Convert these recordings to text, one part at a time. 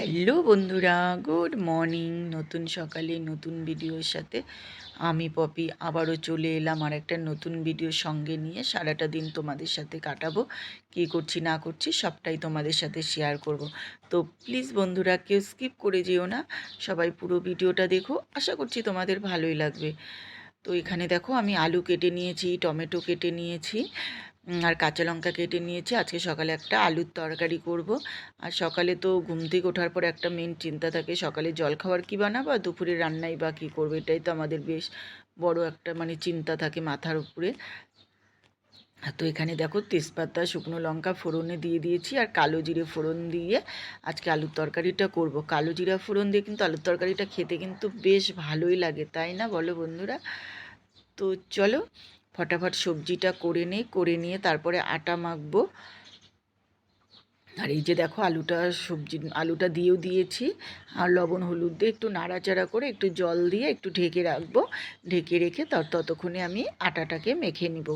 Hello বন্ধুরা, good morning. নতুন সকালে নতুন ভিডিওর সাথে আমি পপি আবারও চলে এলাম আর একটা নতুন ভিডিও সঙ্গে নিয়ে। সারাটা দিন তোমাদের সাথে কাটাবো, কী করছি না করছি সবটাই তোমাদের সাথে শেয়ার করব। তো প্লিজ বন্ধুরা, কেউ স্কিপ করে যেও না। সবাই পুরো ভিডিওটা দেখো, আশা করছি তোমাদের ভালোই লাগবে। তো এখানে দেখো আমি আলু কেটে নিয়েছি, টমেটো কেটে নিয়েছি। আর কাঁচা লঙ্কা কেটে নিয়েছি। আজকে সকালে একটা আলুর তরকারি করব। আর সকালে তো ঘুম থেকে ওঠার পর একটা মেন চিন্তা থাকে, সকালে জল খাবার কী বানাবো আর দুপুরে রান্নাই বা কী করব? এটাই তো আমাদের বেশ বড় একটা মানে চিন্তা থাকে মাথার উপরে। তো এখানে দেখো তেজপাতা, শুকনো লঙ্কা ফোড়নে দিয়ে দিয়েছি আর কালো জিরে ফোড়ন দিয়ে আজকে আলুর তরকারিটা করব। কালো জিরা ফোড়ন দিয়ে কিন্তু আলুর তরকারিটা খেতে কিন্তু বেশ ভালোই লাগে, তাই না বলো বন্ধুরা? তো চলো ফটাফট সবজিটা করে নিই, করে নিয়ে তারপরে আটা মাখবো। আর এই যে দেখো আলুটা সবজি, আলুটা দিয়েও দিয়েছি। আর লবণ, হলুদ দিয়ে একটু নাড়াচাড়া করে একটু জল দিয়ে একটু ঢেকে রাখব। ঢেকে রেখে ততক্ষণে আমি আটাটাকে মেখে নিব।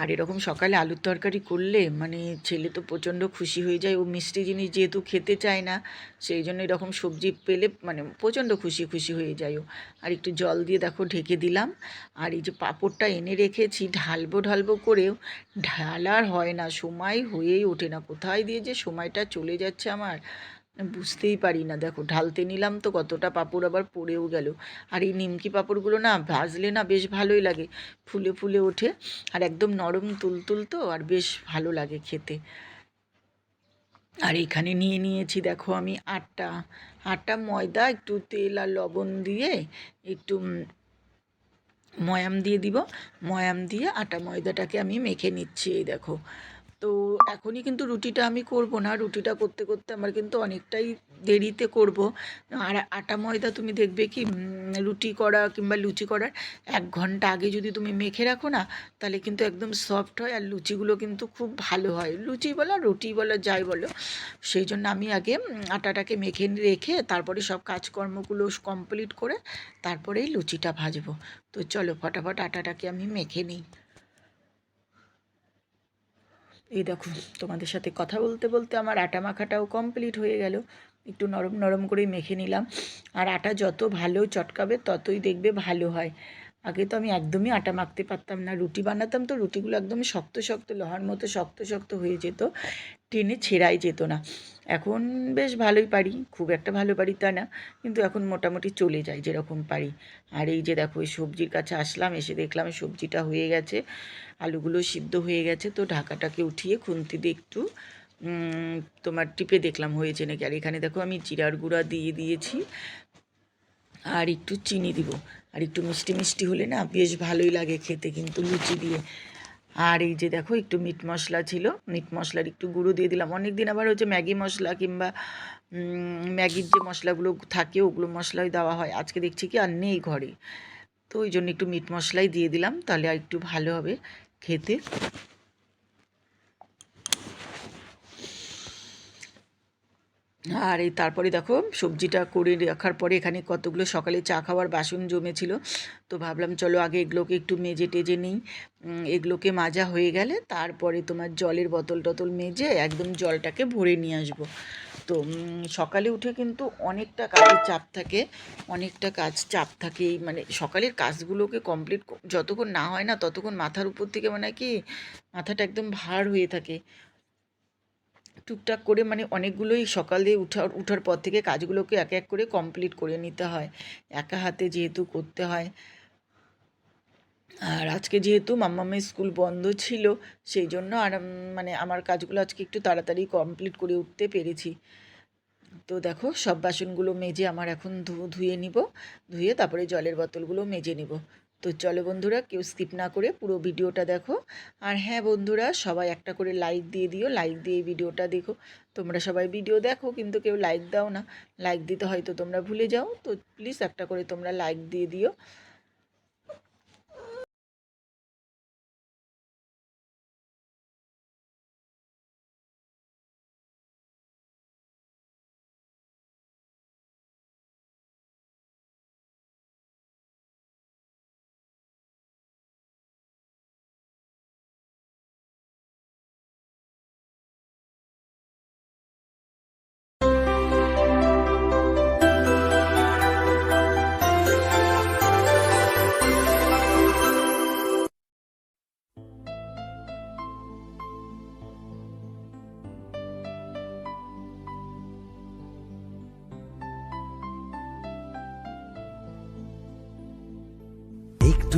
আর এরকম সকালে আলুর তরকারি করলে মানে ছেলে তো প্রচণ্ড খুশি হয়ে যায়। ও মিষ্টি জিনিস যেহেতু খেতে চায় না, সেই জন্য এরকম সবজি পেলে মানে প্রচণ্ড খুশি খুশি হয়ে যায় ও। আর একটু জল দিয়ে দেখো ঢেকে দিলাম। আর এই যে পাঁপড়টা এনে রেখেছি, ঢালবো ঢালবো করেও ঢালার হয় না, সময় হয়েই ওঠে না। কোথায় দিয়ে যে সময়টা চলে যাচ্ছে আমার? বুঝতেই পারি না। দেখো, ঢালতে নিলাম তো কতটা পাঁপড় আবার পড়েও গেল। আর এই নিমকি পাঁপড়গুলো না ভাজলে না বেশ ভালোই লাগে। ফুলে ফুলে ওঠে আর একদম নরম তুলতুল তো আর বেশ ভালো লাগে খেতে। আর এখানে নিয়ে নিয়েছি দেখো আমি আটা। আটা, ময়দা, একটু তেল আর লবণ দিয়ে একটু ময়াম দিয়ে দিব। ময়াম দিয়ে আটা, ময়দাটাকে আমি মেখে নিচ্ছি এই দেখো। তো এখনই কিন্তু রুটিটা আমি করব না। রুটিটা করতে করতে আমার কিন্তু অনেকটাই দেরিতে করব। আর আটা ময়দা তুমি দেখবে কি রুটি করা কিংবা লুচি করার এক ঘণ্টা আগে যদি তুমি মেখে রাখো না, তাহলে কিন্তু একদম সফট হয় আর লুচিগুলো কিন্তু খুব ভালো হয়। লুচি বলো, রুটি বলো, যাই বলো, সেই জন্য আমি আগে আটাটাকে মেখে রেখে তারপরে সব কাজকর্মগুলো কমপ্লিট করে তারপরেই লুচিটা ভাজবো। তো চলো, ফটাফট আটাটাকে আমি মেখে নিই। এই দেখো, তোমাদের সাথে কথা বলতে বলতে আমার আটা মাখাটাও কমপ্লিট হয়ে গেল। একটু নরম নরম করে মেখে নিলাম। আর আটা যত ভালো চটকাবে, ততই দেখবে ভালো হয়। আগে তো আমি একদমই আটা মাখতে পারতাম না। রুটি বানাতাম তো রুটিগুলো একদম শক্ত শক্ত, লোহার মতো শক্ত শক্ত হয়ে যেত। টেনে ছেঁড়াই যেত না। এখন বেশ ভালোই পারি, খুব একটা ভালো পারি তা না, কিন্তু এখন মোটামুটি চলে যায় যেরকম পারি। আর এই যে দেখো, এই সবজির কাছে আসলাম, এসে দেখলাম সবজিটা হয়ে গেছে, আলুগুলো সিদ্ধ হয়ে গেছে, তো ঢাকাটাকে উঠিয়ে খুন্তি দিয়ে একটু তোমার টিপে দেখলাম হয়েছে নাকি? আর এখানে দেখো আমি জিরার গুঁড়া দিয়ে দিয়েছি, আর একটু চিনি দিব। আর একটু মিষ্টি মিষ্টি হলে না বেশ ভালোই লাগে খেতে, কিন্তু লুচি দিয়ে। আর এই যে দেখো, একটু মিট মশলা ছিল। মিট মশলার একটু গুঁড়ো দিয়ে দিলাম। অনেক দিন আবার হচ্ছে ম্যাগি মশলা কিংবা ম্যাগির যে মশলাগুলো থাকে, ওগুলো মশলাই দেওয়া হয়। আজকে দেখছি কি আর নেই ঘরে। তো ওই জন্য একটু মিট মশলাই দিয়ে দিলাম, তাহলে আর একটু ভালো হবে খেতে। আর এই তারপরে দেখো, সবজিটা করে রাখার পরে এখানে কতগুলো সকালে চা খাওয়ার বাসন জমেছিল। তো ভাবলাম চলো আগে এগুলোকে একটু মেজে টেজে নিই। এগুলোকে মাজা হয়ে গেলে তারপরে তোমার জলের বোতল টতল মেজে একদম জলটাকে ভরে নিয়ে আসব। তো সকালে উঠে কিন্তু অনেকটা কাজের চাপ থাকে, অনেকটা কাজ চাপ থাকে মানে সকালের কাজগুলোকে কমপ্লিট যতক্ষণ না হয় না ততক্ষণ মাথার উপর থেকে মানে কি, মাথাটা একদম ভার হয়ে থাকে। টুকটাক করে মানে অনেকগুলোই সকালে উঠার উঠার পর থেকে কাজগুলোকে এক এক করে কমপ্লিট করে নিতে হয়। একা হাতে যেহেতু করতে হয়। আর আজকে যেহেতু মাম্মামের স্কুল বন্ধ ছিল, সেই জন্য আর মানে আমার কাজগুলো আজকে একটু তাড়াতাড়ি কমপ্লিট করে উঠতে পেরেছি। তো দেখো, সব বাসনগুলো মেজে আমার এখন ধুয়ে নিব। ধুয়ে তারপরে জলের বোতলগুলো মেজে নিব। তো চলো বন্ধুরা, কেউ স্কিপ না করে পুরো ভিডিওটা দেখো। আর হ্যাঁ বন্ধুরা, সবাই একটা করে লাইক দিয়ে দিও। লাইক দিয়ে ভিডিওটা দেখো। তোমরা সবাই ভিডিও দেখো, কিন্তু কেউ লাইক দাও না। লাইক দিতে হয়তো তোমরা ভুলে যাও। তো প্লিজ একটা করে তোমরা লাইক দিয়ে দিও।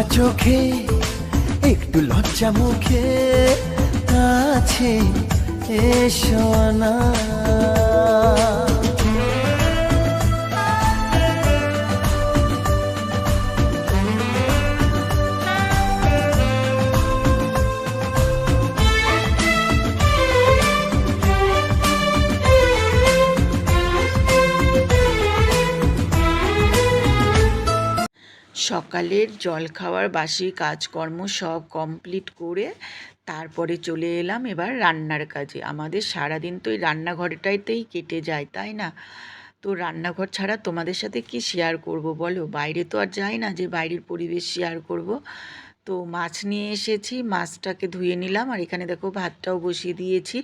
লজ্জা চোখে একটু লজ্জা মুখে আছে এসো না। সকালের জল খাওয়ার বাসি কাজকর্ম সব কমপ্লিট করে তারপরে চলে এলাম এবার রান্নার কাজে। আমাদের সারাদিন তো এই রান্নাঘরটাইতেই কেটে যায়, তাই না? তো রান্নাঘর ছাড়া তোমাদের সাথে কি শেয়ার করব বলো? বাইরে তো আর যাই না যে বাইরের পরিবেশ শেয়ার করব। তো মাছ নিয়ে এসেছি, মাছটাকে ধুয়ে নিলাম আর এখানে দেখো ভাতটাও বসিয়ে দিয়েছি।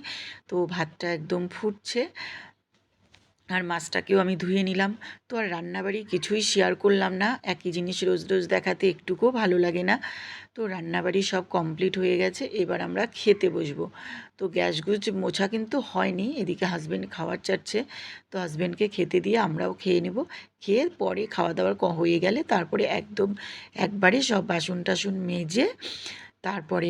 তো ভাতটা একদম ফুটছে। আর মাছটাকেও আমি ধুয়ে নিলাম। তো আর রান্নাবাড়ি কিছুই শেয়ার করলাম না। একই জিনিস রোজ রোজ দেখাতে একটুকুও ভালো লাগে না। তো রান্নাবাড়ি সব কমপ্লিট হয়ে গেছে। এবার আমরা খেতে বসবো। তো গ্যাস গুজ মোছা কিন্তু হয়নি। এদিকে হাজব্যান্ড খাওয়ার চাচ্ছে তো হাজব্যান্ডকে খেতে দিয়ে আমরাও খেয়ে নেব। খেয়ে পরে খাওয়া দাওয়ার হয়ে গেলে তারপরে একদম একবারে সব বাসন টাসন মেজে তারপরে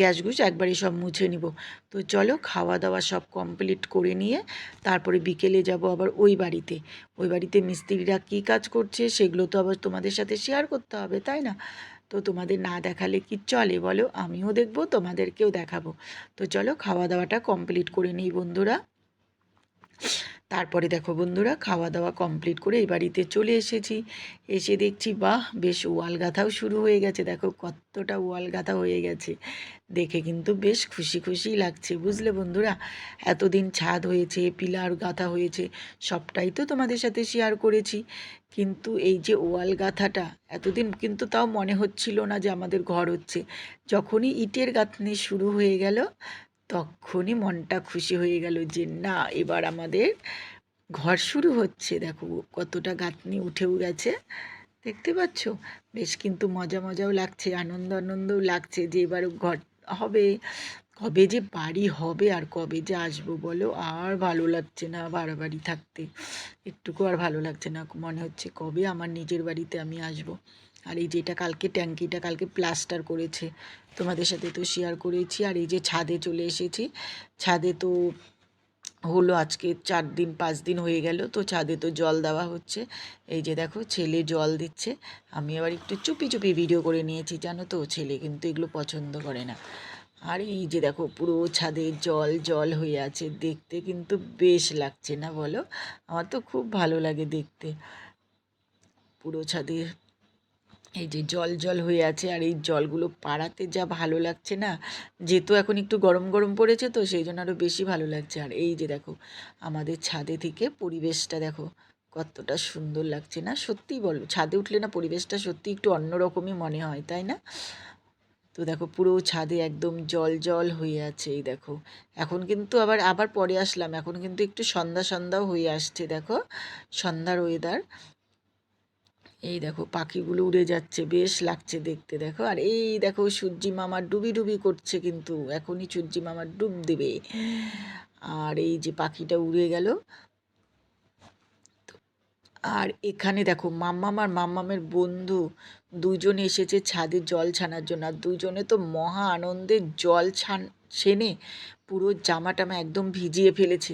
গ্যাস গুছ একবারে সব মুছে নিব। তো চলো খাওয়া দাওয়া সব কমপ্লিট করে নিয়ে তারপরে বিকেলে যাব আবার ওই বাড়িতে। ওই বাড়িতে মিস্ত্রিরা কী কাজ করছে সেগুলো তো আবার তোমাদের সাথে শেয়ার করতে হবে, তাই না? তো তোমাদের না দেখালে কি চলে বলো? আমিও দেখব, তোমাদেরকেও দেখাবো। তো চলো খাওয়া দাওয়াটা কমপ্লিট করে নিই বন্ধুরা। তারপরে দেখো বন্ধুরা খাওয়া দাওয়া কমপ্লিট করে এই বাড়িতে চলে এসেছি। এসে দেখছি, বাহ, বেশ ওয়াল গাঁথাও শুরু হয়ে গেছে। দেখো কতটা ওয়াল গাঁথা হয়ে গেছে। দেখে কিন্তু বেশ খুশি খুশি লাগছে, বুঝলে বন্ধুরা? এতদিন ছাদ হয়েছে, পিলার গাঁথা হয়েছে, সবটাই তো তোমাদের সাথে শেয়ার করেছি। কিন্তু এই যে ওয়াল গাঁথাটা, এতদিন কিন্তু তাও মনে হচ্ছিল না যে আমাদের ঘর হচ্ছে। যখনই ইটের গাঁথনি শুরু হয়ে গেল তখনই মনটা খুশি হয়ে গেল যে, না, এবার আমাদের ঘর শুরু হচ্ছে। দেখো কতটা গাঁথনি উঠেও গেছে। দেখতে পাচ্ছ? বেশ কিন্তু মজা মজাও লাগছে, আনন্দ আনন্দও লাগছে যে, এবার ঘর হবে। কবে যে বাড়ি হবে আর কবে যে আসব বলো, আর ভালো লাগছে না বাড়াবাড়ি থাকতে। একটুকু আর ভালো লাগছে না, মনে হচ্ছে কবে আমার নিজের বাড়িতে আমি আসব। আর এই যেটা কালকে ট্যাঙ্কিটা কালকে প্লাস্টার করেছে। তোমাদের সাথে তো শেয়ার করেছি। আর এই যে ছাদে চলে এসেছি। ছাদে তো হলো আজকে চার দিন, পাঁচ দিন হয়ে গেল। তো ছাদে তো জল দেওয়া হচ্ছে। এই যে দেখো, ছেলে জল দিচ্ছে। আমি আবার একটু চুপি চুপি ভিডিও করে নিয়েছি, জানো তো? ছেলে কিন্তু এগুলো পছন্দ করে না। আর এই যে দেখো, পুরো ছাদে জল জল হয়ে আছে। দেখতে কিন্তু বেশ লাগছে না বলো? আমার তো খুব ভালো লাগে দেখতে। পুরো ছাদে এই যে জল জল হয়ে আছে আর এই জলগুলো পাড়াতে যা ভালো লাগছে না, যেহেতু এখন একটু গরম গরম পড়েছে তো সেই জন্য আরও বেশি ভালো লাগছে। আর এই যে দেখো, আমাদের ছাদে থেকে পরিবেশটা দেখো, কতটা সুন্দর লাগছে না? সত্যিই বলো ছাদে উঠলে না পরিবেশটা সত্যি একটু অন্যরকমই মনে হয়, তাই না? তো দেখো পুরো ছাদে একদম জল জল হয়ে আছে, এই দেখো। এখন কিন্তু আবার আবার পরে আসলাম, এখন কিন্তু একটু সন্ধ্যা সন্ধ্যাও হয়ে আসছে, দেখো, সন্ধ্যার ওয়েদার এই দেখো পাখিগুলো উড়ে যাচ্ছে, বেশ লাগছে দেখতে, দেখো। আর এই দেখো সূর্যি মামা ডুবি ডুবি করছে কিন্তু, এখনই সূর্যি মামা ডুব দেবে। আর এই যে পাখিটা উড়ে গেল। আর এখানে দেখো মাম্মাম আর মাম্মামের বন্ধু দুজন এসেছে ছাদে জল ছানার জন্য। আর দুজনে তো মহা আনন্দে জল ছান, ছেনে পুরো জামা টামা একদম ভিজিয়ে ফেলেছে।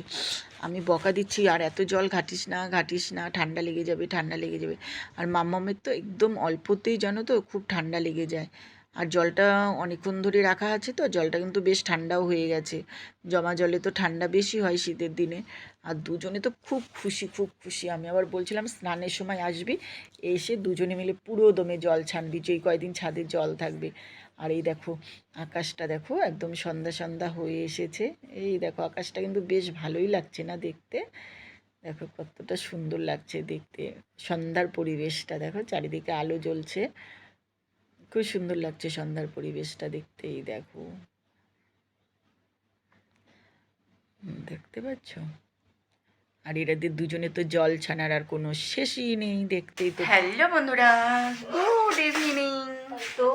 আমি বকা দিচ্ছি, আর এত জল ঘাটিস না ঘাটিস না, ঠান্ডা লেগে যাবে, ঠান্ডা লেগে যাবে। আর মাম্মামের তো একদম অল্পতেই, জানো তো, খুব ঠান্ডা লেগে যায়। আর জলটা অনেকক্ষণ ধরে রাখা আছে তো, জলটা কিন্তু বেশ ঠান্ডাও হয়ে গেছে। জমা জলে তো ঠান্ডা বেশি হয় শীতের দিনে। আর দুজনে তো খুব খুশি খুব খুশি। আমি আবার বলছিলাম, স্নানের সময় আসবি, এসে দুজনে মিলে পুরো দমে জল ছানবি যেই কয়দিন ছাদে জল থাকবে। আর এই দেখো, আকাশটা দেখো একদম সন্ধ্যা সন্ধ্যা হয়ে এসেছে। এই দেখো, আকাশটা কিন্তু বেশ ভালোই লাগছে না দেখতে। দেখো কতটা সুন্দর লাগছে দেখতে। সন্ধ্যার পরিবেশটা দেখো, চারিদিকে আলো জ্বলছে। খুব সুন্দর লাগছে সন্ধ্যার পরিবেশটা দেখতে, এই দেখো। দেখতে পাচ্ছ? আর এরাদের দুজনে তো জল ছানার আর কোনো শেষই নেই দেখতেই তো। হ্যালো বন্ধুরা, গুড ইভিনিং। তো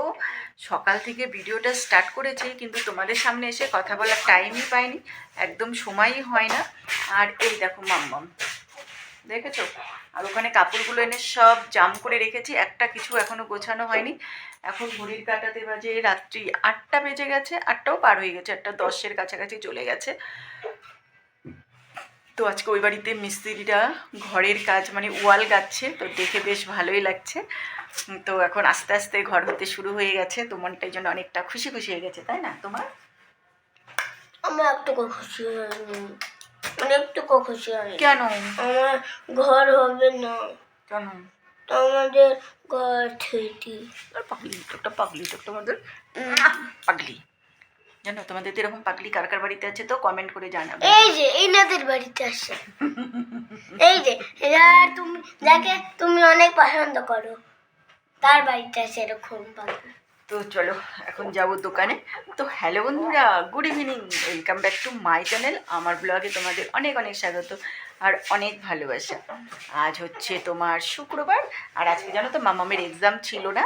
সকাল থেকে ভিডিওটা স্টার্ট করেছি, কিন্তু তোমাদের সামনে এসে কথা বলার টাইমই পাইনি, একদম সময়ই হয় না। আর এই দেখো মাম্মাম, দেখেছ? আর ওখানে কাপড়গুলো এনে সব জাম করে রেখেছি, একটা কিছু এখনও গোছানো হয়নি। এখন ঘড়ির কাটাতে বাজে রাত্রি আটটা বেজে গেছে, আটটাও পার হয়ে গেছে আটটা দশের কাছাকাছি চলে গেছে। তো আজকে ওই বাড়িতে মিস্ত্রিরা ঘরের কাজ মানে ওয়াল গাচ্ছে, তো দেখে বেশ ভালোই লাগছে। তো এখন আস্তে আস্তে ঘর হতে শুরু হয়ে গেছে। তো মনটাই জন্য অনেকটা খুশি খুশি হয়ে গেছে তাই না? তোমার? আমার একটুকু খুশি হয়নি। মানে একটুকু খুশি হয়নি। কেন? আমার ঘর হবে না। কেন? আমাদের ঘর থুইটি আর পাগলি একটা পাগলি তো তোমাদের পাগলি। জানো তোমাদের তো এরকম পাগলি কার কার বাড়িতে আছে তো কমেন্ট করে জানাবে। এই যে এই নাদের বাড়িতে আসে এই যে এরা তুমি যাকে তুমি অনেক পছন্দ করো তার বাড়িতে আসে এরকম তো চলো, এখন যাব দোকানে। তো হ্যালো বন্ধুরা, good evening. Welcome back to my channel. আমার ব্লগে তোমাদের অনেক অনেক স্বাগত আর অনেক ভালোবাসা। আজ হচ্ছে তোমার শুক্রবার। আর আজকে জানো তো, মামামের এক্সাম ছিল না।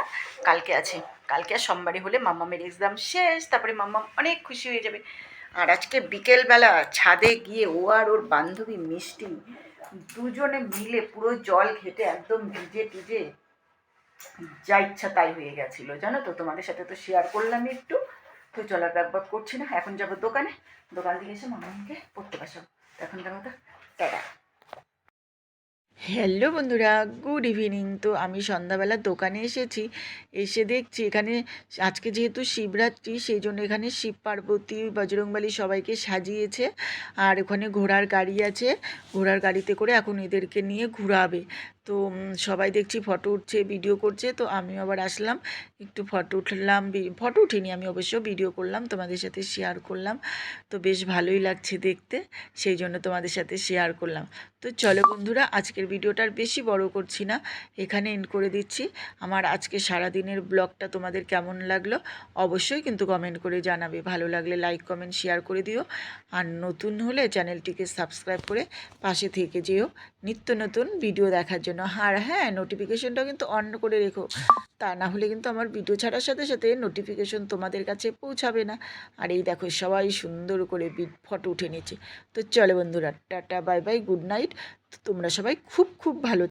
কালকে আছে। কালকে আর সোমবারে হলে মামামের এক্সাম শেষ, তারপরে মামাম অনেক খুশি হয়ে যাবে। আর আজকে বিকেলবেলা ছাদে গিয়ে ও আর ওর বান্ধবী মিষ্টি দুজনে মিলে পুরো জল ঘেটে একদম ভিজে টিজে যা ইচ্ছা তাই হয়ে গেছিল। জানো তো, তোমাদের সাথে তো শেয়ার করলাম একটু। তো চলার ব্যাপার করছি না, এখন যাব দোকানে। দোকান থেকে এসে মামাকে পড়তে বসাবো। এখনকার মতো টাটা। হ্যালো বন্ধুরা গুড ইভিনিং তো আমি সন্ধ্যাবেলা দোকানে এসেছি, এসে দেখছি এখানে আজকে যেহেতু শিবরাত্রি, সেই জন্য এখানে শিব পার্বতী, বজরংবলী সবাইকে সাজিয়েছে। আর ওখানে ঘোড়ার গাড়ি আছে, ঘোড়ার গাড়িতে করে এখন এদেরকে নিয়ে ঘুরাবে। তো সবাই দেখছি ফটো উঠছে ভিডিও করছে, তো আমিও আবার আসলাম। একটু ফটো উঠলাম ফটো উঠিনি আমি অবশ্য ভিডিও করলাম, তোমাদের সাথে শেয়ার করলাম। তো বেশ ভালোই লাগছে দেখতে, সেই জন্য তোমাদের সাথে শেয়ার করলাম। তো চলো বন্ধুরা, আজকের ভিডিওটার বেশি বড় করছি না, এখানে এন্ড করে দিচ্ছি। আমার আজকে সারাদিনের ব্লগটা তোমাদের কেমন লাগল, অবশ্যই কিন্তু কমেন্ট করে জানাবে। ভালো লাগলে লাইক কমেন্ট শেয়ার করে দিও। আর নতুন হলে চ্যানেলটিকে সাবস্ক্রাইব করে পাশে থেকে যেও। নিত্য নতুন ভিডিও দেখার জন্য আর হ্যাঁ নোটিফিকেশনটাও কিন্তু অন করে রেখো। তা না হলে কিন্তু আমার ভিডিও ছাড়ার সাথে সাথে নোটিফিকেশন তোমাদের কাছে পৌঁছাবে না। আর এই দেখো, সবাই সুন্দর করে ফটো উঠে নিয়েছে তো চলে বন্ধুরা, tata bye bye good night তোমরা সবাই খুব খুব ভালো